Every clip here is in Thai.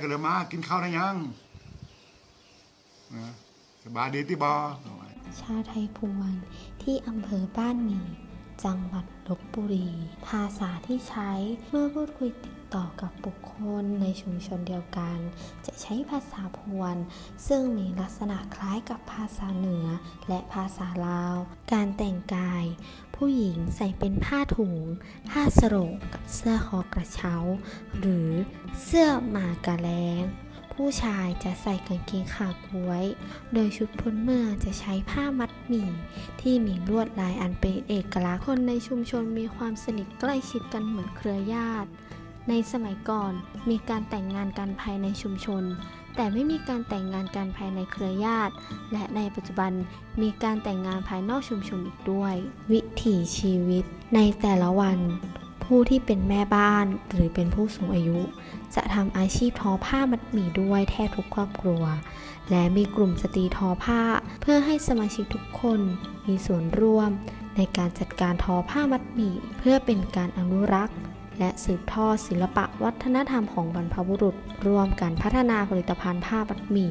กันเลยมากินข้าวได้ยังนะสบายดีที่บอชาไทยพวนที่อำเภอบ้านหมี่ จังหวัดลบบุรี ภาษาที่ใช้เมื่อพูดคุยติดต่อกับบุคคลในชุมชนเดียวกัน จะใช้ภาษาพวน ซึ่งมีลักษณะคล้ายกับภาษาเหนือและภาษาลาว การแต่งกาย ผู้หญิงใส่เป็นผ้าถุง ผ้าสโรงกับเสื้อคอกระเช้า หรือเสื้อหมากะแลง ผู้ชายจะใส่กางเกงขาก้วย โดยชุดพื้นเมืองจะใช้ผ้ามัดหมี่ที่มีลวดลายอันเป็นเอกลักษณ์ คนในชุมชนมีความสนิทใกล้ชิดกันเหมือนเครือญาติ ในสมัยก่อนมีการแต่งงานกันภายในชุมชน แต่ไม่มีการแต่งงานกันภายในเครือญาติ และในปัจจุบันมีการแต่งงานภายนอกชุมชนอีกด้วย วิถีชีวิตในแต่ละวัน ผู้ที่เป็นแม่บ้านหรือเป็นผู้สูงอายุ จะทำอาชีพทอผ้ามัดหมี่ด้วยแทบทุกครอบครัว และมีกลุ่มสตรีทอผ้า เพื่อให้สมาชิกทุกคนมีส่วนร่วม ในการจัดการทอผ้ามัดหมี่เพื่อเป็นการอนุรักษ์ และสืบทอดศิลปะวัฒนธรรมของบรรพบุรุษ ร่วมกันพัฒนาผลิตภัณฑ์ผ้ามัดหมี่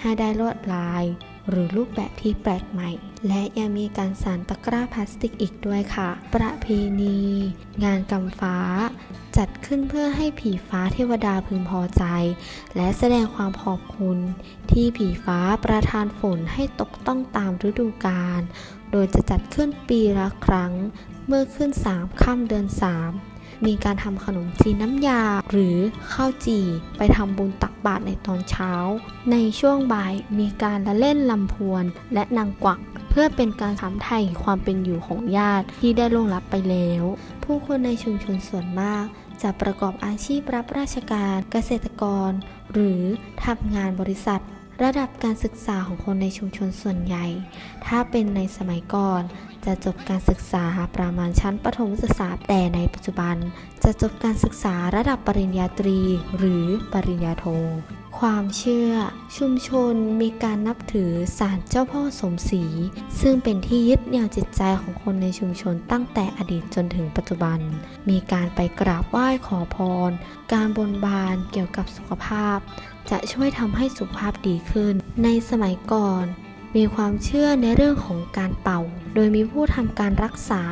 ให้ได้ลวดลาย หรือรูปแบบที่แปลกใหม่ และยังมีการสานตะกร้าพลาสติกอีกด้วยค่ะ ประเพณี งานกำฟ้า จัดขึ้นเพื่อให้ผีฟ้าเทวดาพึงพอใจ และแสดงความขอบคุณ ที่ผีฟ้าประทานฝนให้ตกต้องตามฤดูกาลโดยจะจัดขึ้นปีละครั้ง เมื่อขึ้น 3 ค่ำเดือน 3 มีการทำขนมจีนน้ำยา หรือข้าวจี่ไปทำบุญตักบาตรในตอนเช้า ในช่วงบ่ายมีการละเล่นลำพวน และนางกวัก เพื่อเป็นการถามไถ่ความเป็นอยู่ของญาติที่ได้ล่วงลับไปแล้ว ผู้คนในชุมชนส่วนมากจะประกอบอาชีพรับราชการเกษตรกร หรือทำงานบริษัท ระดับการศึกษาของคนในชุมชนส่วนใหญ่ ถ้าเป็นในสมัยก่อน จะจบการศึกษาประมาณชั้นประถมศึกษา แต่ในปัจจุบัน จะจบการศึกษาระดับปริญญาตรี หรือปริญญาโท ความเชื่อ ชุมชนมีการนับถือศาลเจ้าพ่อสมศรีซึ่งเป็นที่ยึดเหนี่ยวจิตใจของคนในชุมชนตั้งแต่อดีตจนถึงปัจจุบัน มีการไปกราบไหว้ขอพร การบนบานเกี่ยวกับสุขภาพ จะช่วยทำให้สุขภาพดีขึ้น ในสมัยก่อนมีความเชื่อในเรื่องของการเป่า โดยมีผู้ทำการรักษา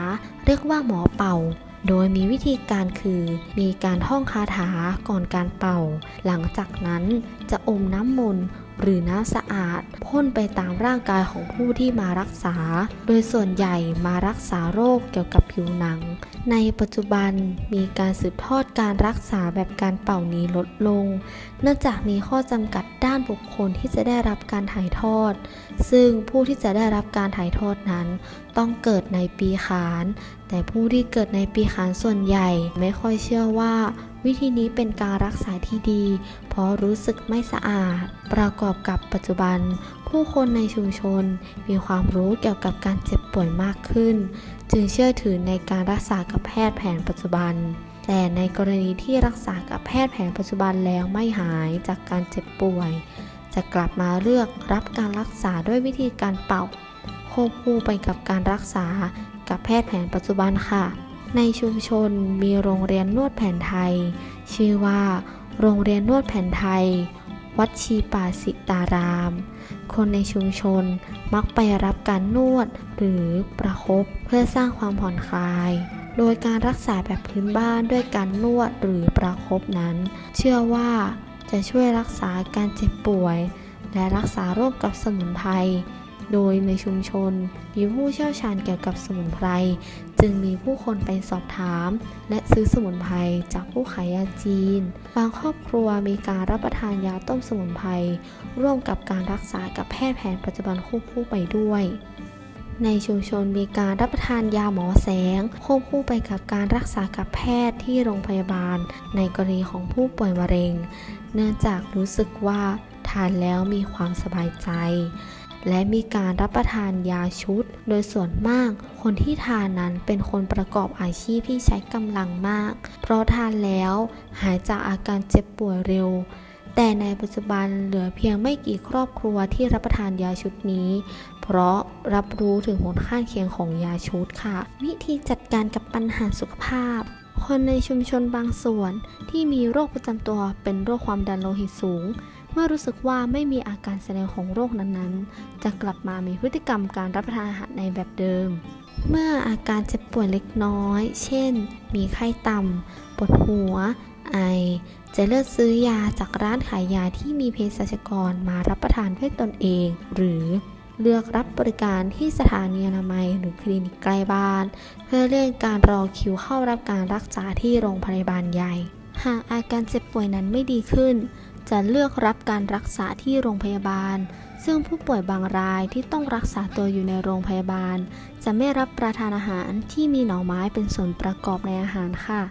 เรียกว่าหมอเป่า โดยมีวิธีการคือมีการท่องคาถาก่อนการเป่า หลังจากนั้นจะอมน้ำมนต์ หรือน้ำสะอาด พ่นไปตามร่างกายของผู้ที่มารักษา โดยส่วนใหญ่มารักษาโรคเกี่ยวกับผิวหนัง ในปัจจุบันมีการสืบทอดการรักษาแบบการเป่านี้ลดลง เนื่องจากมีข้อจำกัดด้านบุคคลที่จะได้รับการถ่ายทอด ซึ่งผู้ที่จะได้รับการถ่ายทอดนั้น ต้องเกิดในปีขาน แต่ผู้ที่เกิดในปีขานส่วนใหญ่ไม่ค่อยเชื่อว่าวิธีนี้เป็นการรักษาที่ดี เพราะรู้สึกไม่สะอาด ประกอบกับปัจจุบัน ผู้คนในชุมชนมีความรู้เกี่ยวกับการเจ็บป่วยมากขึ้น จึงเชื่อถือในการรักษากับแพทย์แผนปัจจุบัน แต่ในกรณีที่รักษากับแพทย์แผนปัจจุบันแล้วไม่หายจากการเจ็บป่วย จะกลับมาเลือกรับการรักษาด้วยวิธีการเป่าควบคู่ไปกับการรักษากับแพทย์แผนปัจจุบันค่ะ ในชุมชนมีโรงเรียนนวดแผนไทย ชื่อว่า โรงเรียนนวดแผนไทย วัดชีป่าสิตาราม คนในชุมชนมักไปรับการนวดหรือประคบเพื่อสร้างความผ่อนคลาย โดยการรักษาแบบพื้นบ้านด้วยการนวดหรือประคบนั้น เชื่อว่าจะช่วยรักษาการเจ็บป่วย และรักษาโรคกับสมุนไพร โดยในชุมชนมีผู้เชี่ยวชาญเกี่ยวกับสมุนไพร จึงมีผู้คนไปสอบถาม และซื้อสมุนไพรจากผู้ขายยาจีน บางครอบครัวมีการรับประทานยาต้มสมุนไพรร่วมกับการรักษากับแพทย์แผนปัจจุบันควบคู่ไปด้วย ในชุมชนมีการรับประทานยาหมอแสง ควบคู่ไปกับการรักษากับแพทย์ที่โรงพยาบาล ในกรณีของผู้ป่วยมะเร็ง เนื่องจากรู้สึกว่าทานแล้วมีความสบายใจ และมีการรับประทานยาชุด โดยส่วนมาก คนที่ทานนั้นเป็นคนประกอบอาชีพที่ใช้กำลังมาก เพราะทานแล้วหายจากอาการเจ็บป่วยเร็วแต่ในปัจจุบันเหลือเพียงไม่กี่ครอบครัวที่รับประทานยาชุดนี้ เพราะรับรู้ถึงผลข้างเคียงของยาชุดค่ะ วิธีจัดการกับปัญหาสุขภาพ คนในชุมชนบางส่วนที่มีโรคประจำตัวเป็นโรคความดันโลหิตสูง มื่อรู้สึกว่าไม่มีอาการแสดงของโรคนั้นๆ จะกลับมามีพฤติกรรมการรับประทานอาหารในแบบเดิม เมื่ออาการเจ็บป่วยเล็กน้อย เช่น มีไข้ต่ำ ปวดหัว ไอ จะเลือกซื้อยาจากร้านขายยาที่มีเภสัชกรมารับประทานด้วยตนเอง หรือเลือกรับบริการที่สถานีอนามัยหรือคลินิกใกล้บ้าน เพื่อเลื่อนการรอคิวเข้ารับการรักษาที่โรงพยาบาลใหญ่ หากอาการเจ็บป่วยนั้นไม่ดีขึ้น จะเลือกรับการรักษาที่โรงพยาบาล ซึ่งผู้ป่วยบางรายที่ต้องรักษาตัวอยู่ในโรงพยาบาล จะไม่รับประทานอาหารที่มีหน่อไม้เป็นส่วนประกอบในอาหารค่ะ